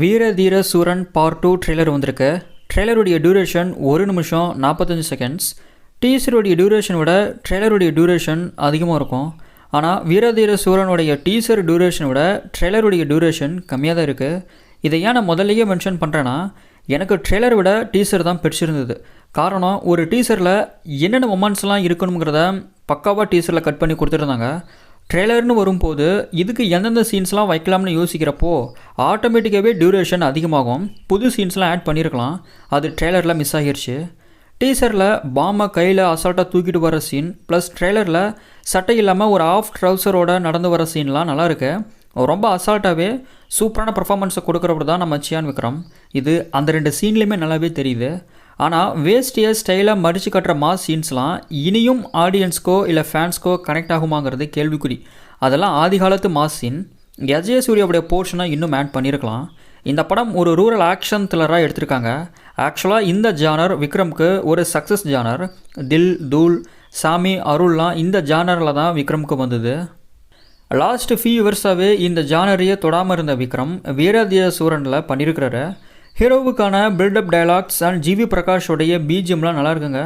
வீர தீர சூரன் part two trailer வந்திருக்கு ட்ரெய்லருடைய டியூரேஷன் ஒரு நிமிஷம் நாற்பத்தஞ்சு செகண்ட்ஸ் டீசருடைய டியூரேஷனை விட ட்ரெய்லருடைய டியூரேஷன் அதிகமாக இருக்கும். ஆனால் வீரதீர சூரனுடைய டீசர் டியூரேஷனை விட ட்ரெய்லருடைய டியூரேஷன் கம்மியாக தான் இருக்குது இதை ஏன் நான் முதல்லையே மென்ஷன் பண்ணுறேன்னா எனக்கு ட்ரெய்லர் விட டீசர் தான் பிடிச்சிருந்தது. காரணம் ஒரு டீசரில் என்னென்ன மொமெண்ட்ஸ்லாம் இருக்கணுங்கிறத பக்காவாக டீசரில் கட் பண்ணி கொடுத்துருந்தாங்க. ட்ரெய்லர்னு வரும்போது இதுக்கு எந்தெந்த சீன்ஸ்லாம் வைக்கலாம்னு யோசிக்கிறப்போ ஆட்டோமேட்டிக்காகவே டியூரேஷன் அதிகமாகும். புது சீன்ஸ்லாம் ஆட் பண்ணியிருக்கலாம் அது ட்ரெய்லரில் மிஸ் ஆகிருச்சு. டீசரில் பாமை கையில் அசால்ட்டாக தூக்கிட்டு வர சீன் ப்ளஸ் ட்ரெய்லரில் சட்டை இல்லாமல் ஒரு ஆஃப் ட்ரௌசரோட நடந்து வர சீன்லாம் நல்லாயிருக்கு. ரொம்ப அசால்ட்டாகவே சூப்பரான பர்ஃபார்மன்ஸை கொடுக்குறப்படி தான் நம்ம சியான் விக்ரம். இது அந்த ரெண்டு சீன்லேயுமே நல்லாவே தெரியுது. ஆனால் வேஸ்டியை ஸ்டைலாக மடித்து கட்டுற மாஸ் சீன்ஸ்லாம் இனியும் ஆடியன்ஸ்க்கோ இல்லை ஃபேன்ஸ்க்கோ கனெக்ட் ஆகுமாங்கிறது கேள்விக்குறி. அதெல்லாம் ஆதி காலத்து மாஸ் சீன் அஜய சூர்யாவுடைய போர்ஷனாக இன்னும் ஆட் பண்ணியிருக்கலாம் இந்த படம் ஒரு ரூரல் ஆக்ஷன் த்ரில்லராக எடுத்திருக்காங்க. ஆக்சுவலாக இந்த ஜானர் விக்ரம்க்கு ஒரு சக்ஸஸ் ஜானர் தில் தூல் சாமி அருள்லாம் இந்த ஜானரில் தான் விக்ரம்க்கு வந்தது. லாஸ்ட் ஃபியூ இயர்ஸாகவே இந்த ஜானரையே தொடாமல் இருந்த விக்ரம் வீராதிய சூரனில் பண்ணியிருக்கிறாரு ஹீரோவுக்கான build up dialogues and GV பிரகாஷோடைய பிஜிஎம்லாம் நல்லா இருக்குங்க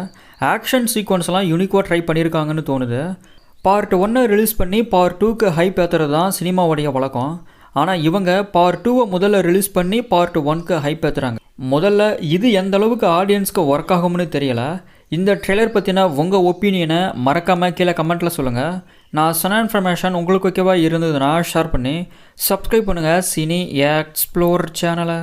ஆக்ஷன் சீக்வன்ஸ்லாம் யூனிக்காக ட்ரை பண்ணியிருக்காங்கன்னு தோணுது. பார்ட் ஒன்னை ரிலீஸ் பண்ணி பார்ட் டூக்கு ஹைப் ஏற்றுறது தான் சினிமாவுடைய வழக்கம். ஆனால் இவங்க பார்ட் டூவை முதல்ல ரிலீஸ் பண்ணி பார்ட் ஒன்க்கு ஹைப் ஏற்றுறாங்க முதல்ல இது எந்த அளவுக்கு ஆடியன்ஸ்க்கு ஒர்க் ஆகும்னு தெரியல. இந்த ட்ரெய்லர் பற்றின உங்கள் ஒப்பீனியனை மறக்காமல் கீழே கமெண்ட்டில் சொல்லுங்கள் நான் சொன்ன இன்ஃபர்மேஷன் உங்களுக்கு ஓகேவா இருந்ததுன்னா ஷேர் பண்ணி சப்ஸ்கிரைப் பண்ணுங்கள் சினி எக்ஸ்ப்ளோர் சேனலை